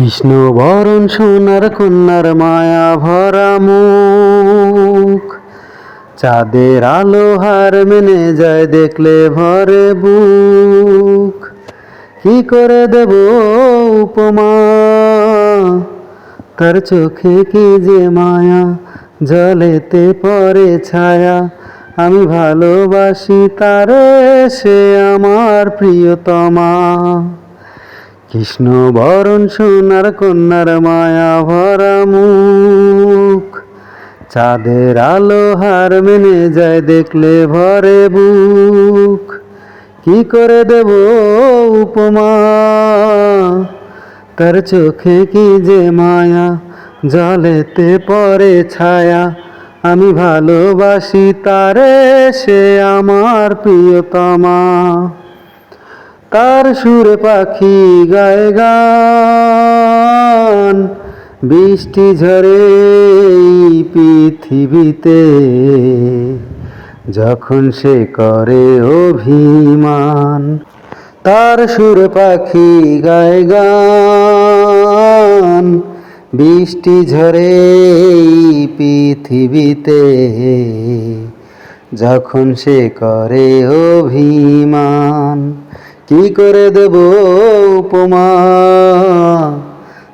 কৃষ্ণ বরণ সোনার কন্যার মায়া ভরা মুখ। চাঁদের আলো হার মেনে যায় দেখলে ভরে বুক। কি করে দেব উপমা? তার চোখে কি যে মায়া, জলেতে পরে ছায়া। আমি ভালোবাসি তারে, সে আমার প্রিয়তমা। কৃষ্ণ বরণ সোনার কন্যার মায়া ভরা মুখ। চাঁদের আলো হার মেনে যায় দেখলে ভরে বুক। কি করে দেব উপমা? তার চোখে কি যে মায়া, জলেতে পরে ছায়া। আমি ভালোবাসি তারে, সে আমার প্রিয়তমা। তার সুরে পাখি গায়ে গান? বৃষ্টি ঝরে পৃথিবীতে, যখন সে করে অভিমান। তার সুর পাখি গায়ে গান, বৃষ্টি ঝরে পৃথিবীতে, যখন সে করে অভিমান। কি করে দেব উপমা?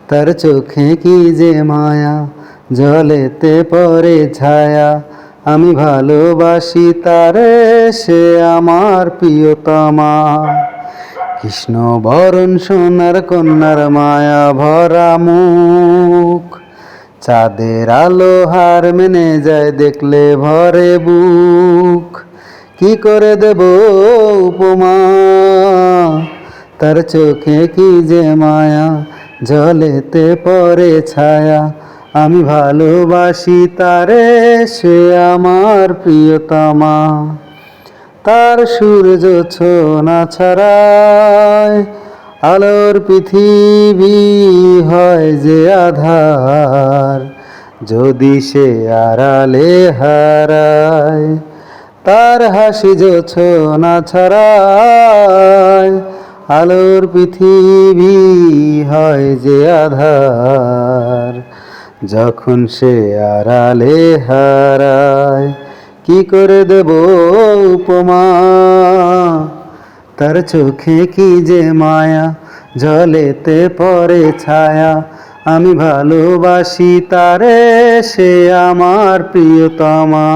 তার চোখে কি যে মায়া, জলেতে পরে ছায়া। আমি ভালোবাসি তারে, সে আমার প্রিয়তমা। কৃষ্ণ বরণ সোনার কন্যার মায়া ভরা মুখ। চাঁদের আলো হার মেনে যায় দেখলে ভরে বুক। কি করে দেব উপমা? তার চোখে কি যে মায়া, জলেতে পরে ছায়া। আমি ভালোবাসি তারে, সে আমার প্রিয়তমা। তার সূর্য ছোনা ছাড়ায় আলোর পৃথিবী হয় যে আধার। যদি সে আড়ালে হারায় তার হাসি ছোনা ছাড়ায়, আলোর পৃথিবী হয় যে আধার। যখন সে আড়ালে হারায়, কি করে দেব উপমা? তার চোখে কি যে মায়া, জলেতে পরে ছায়া। আমি ভালোবাসি তারে, সে আমার প্রিয়তমা।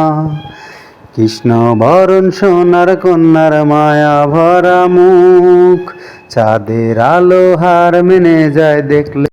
কৃষ্ণ বরণ সোনার কন্যার মায়া ভরা মুখ। চাঁদের আলো হার মেনে যায় দেখলে